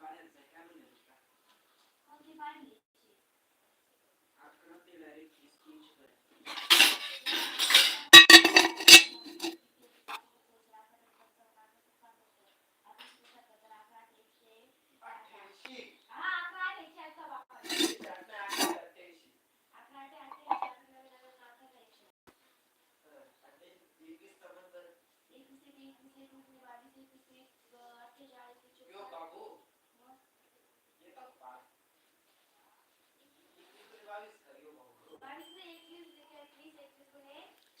ಬಾಳೆ ಅಂತ ಯಾರು ನಿಲ್ಲಿಸ್ತಾರೆ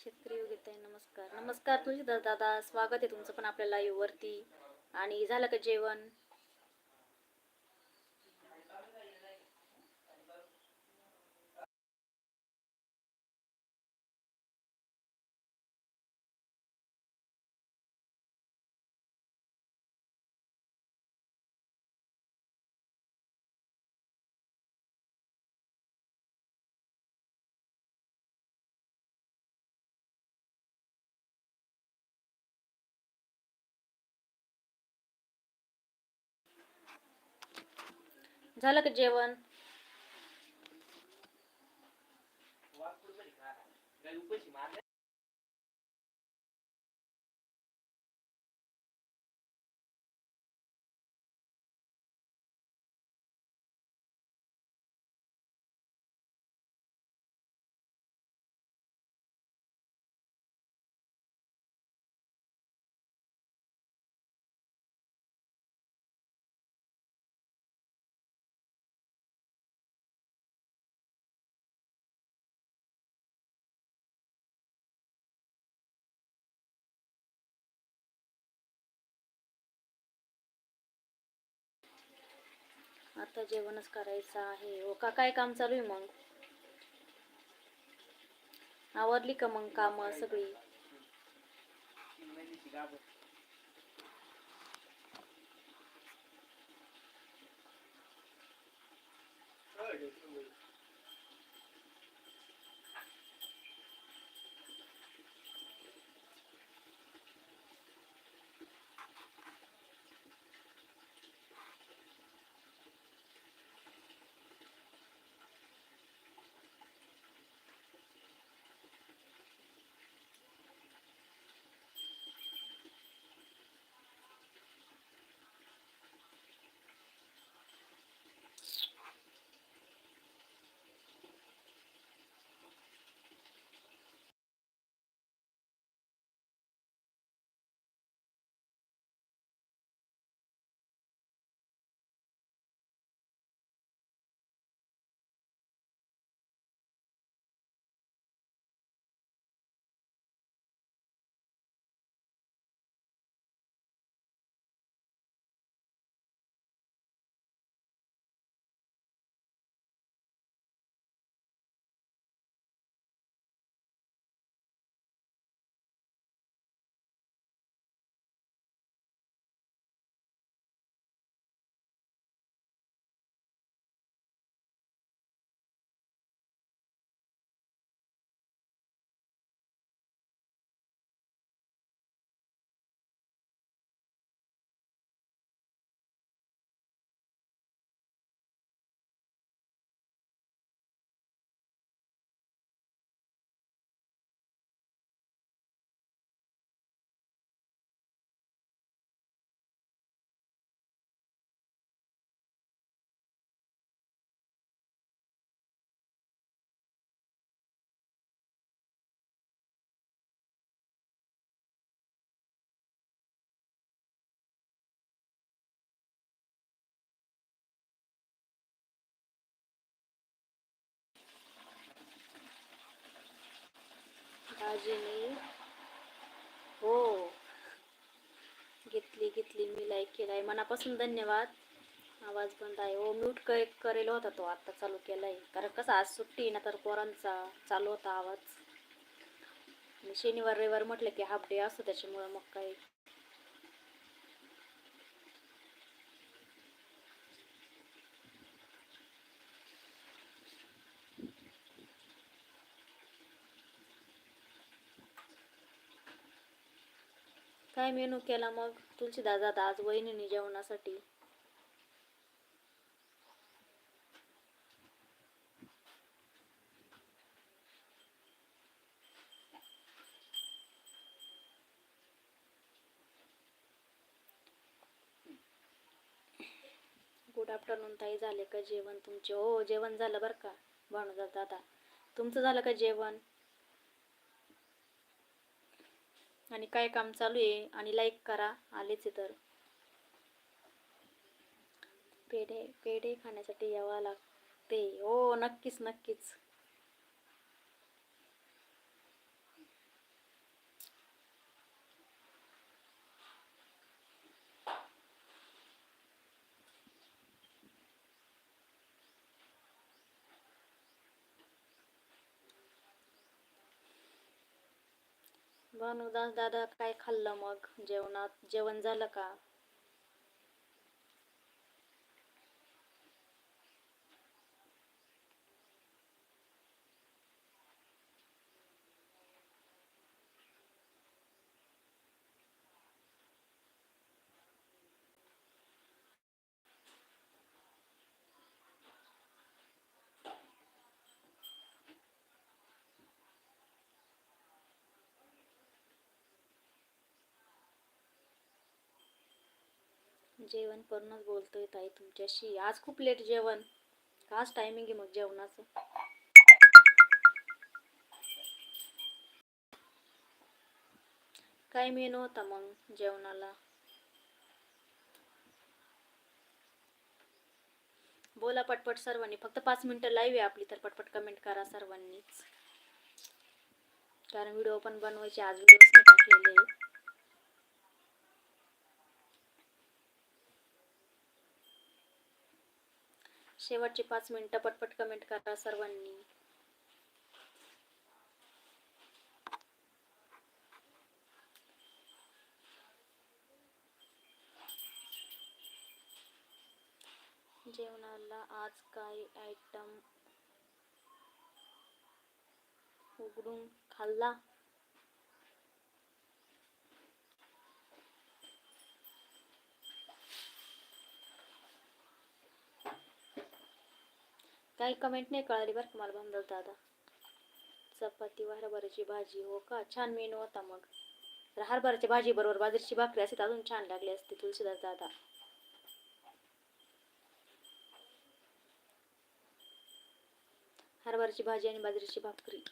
शेतकरी योगिताई नमस्कार. नमस्कार तुझी दादा स्वागत आहे तुमचं पण आपल्या लाईव्ह वरती. आणि झालं का जेवण? झालं का जेवण? आता जेवणच करायचं आहे. हो का काय काम चालू आहे मग? आवरली का मग काम सगळी? तीन महिन्याची हो. घेतली घेतली. मी लाईक केलाय. मनापासून धन्यवाद. आवाज बंद आहे. हो म्यूट क करेल होता तो. आत्ता चालू केलाय. कारण कसं आज सुट्टी ना तर पोरांचा चालू होता आवाज. शनिवार रविवार म्हटलं की हाफ डे असतो त्याच्यामुळं मग काही काय मेनू केला मग? तुलसी दादा आज वहिनी जेवणासाठी. गुड आफ्टरनून ताई झाले का जेवण तुमचे? हो जेवण झालं बरं का? भानुदास दादा तुमचं झालं का जेवण? आणि काय काम चालू आहे आणि लाईक करा आलेच तर. पेढे पेढे खाण्यासाठी यावा लागते. हो नक्कीच नक्कीच. भानुदास दादा काय खाल्लं मग? जेवणात जेवण झालं का? जेवण करूनच बोलतोय ताई तुमच्याशी. आज खूप लेट जेवण. आज टायमिंग आहे मग जेवणाचं. काय मेनू होता मग जेवणाला? बोला पटपट सर्वांनी. फक्त पाच मिनिटं लाईव्ह आहे आपली तर पटपट कमेंट करा सर्वांनीच. कारण व्हिडिओ पण बनवायचे आज व्हिडिओ टाकलेले आहेत. शेवटचे पाच मिनिटं पटपट कमेंट करा सर्वांनी. जेवणाला आज काय आयटम उघडून खाल्ला? काही कमेंट नाही कळाली बरं का मला बंदल दादा. चपाती हरभऱ्याची भाजी हो का? छान मेनू होता मग. तर हरभऱ्याची भाजी बरोबर बाजरीची भाकरी असते अजून छान लागली असते तुलसीदास दादा. हरभऱ्याची भाजी आणि बाजरीची भाकरी.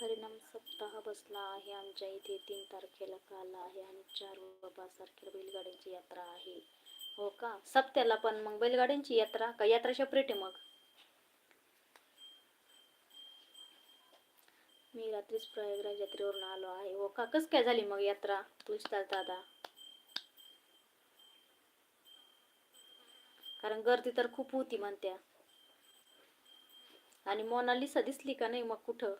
हरिनाम सप्ताह बसला आहे. आमच्या इथे तीन तारखेला काल आहे आणि चार व पाच तारखेला बैलगाड्यांची यात्रा आहे. हो का? सप्त्याला पण मग बैलगाड्यांची यात्रा का? यात्रा सेपरेट आहे मग? मी रात्रीच प्रयागराज यात्रेवरून आलो आहे. हो का? कस काय झाली मग यात्रा? तुझ्या दादा. कारण गर्दी तर खूप होती म्हणत्या. आणि मोनालिसा दिसली का नाही मग कुठं?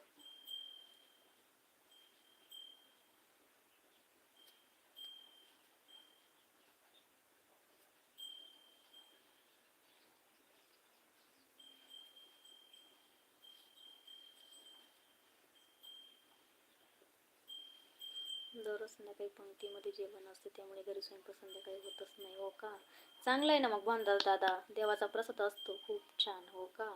दर संध्याकाळी पंक्तीमध्ये जेवण असते त्यामुळे घरी स्वयंपाक संध्याकाळी होतच नाही हो का? चांगलं आहे ना मग भांडाल दादा देवाचा प्रसाद असतो खूप छान हो का?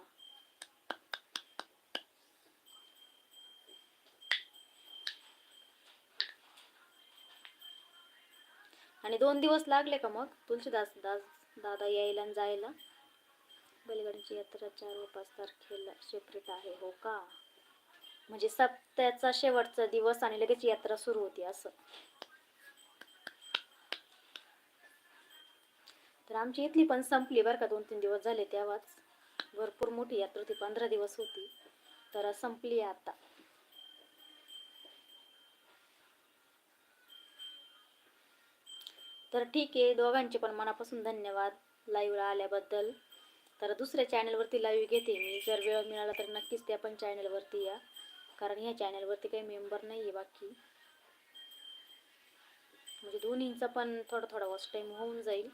आणि दोन दिवस लागले का मग? तुलसीदास दास दादा यायला आणि जायला? बैलगाडीची यात्रा चार व पाच तारखेला सेपरेट आहे हो का? म्हणजे सप्त्याचा शेवटचा दिवस आणि लगेच यात्रा सुरू होती असं. तर आमची इथली पण संपली बरं का दोन तीन दिवस झाले तेव्हाच. भरपूर मोठी यात्रा होती पंधरा दिवस होती. तर संपली आता. तर ठीक आहे दोघांचे पण मनापासून धन्यवाद लाईव्हला आल्याबद्दल. तर दुसऱ्या चॅनलवरती लाईव्ह घेते मी. जर वेळ मिळाला तर नक्कीच त्या पण चॅनलवरती या. कारण ह्या चॅनलवरती काही मेंबर नाही आहे बाकी. म्हणजे दोन्हींचा पण थोडा थोडा वॉच टाईम होऊन जाईल.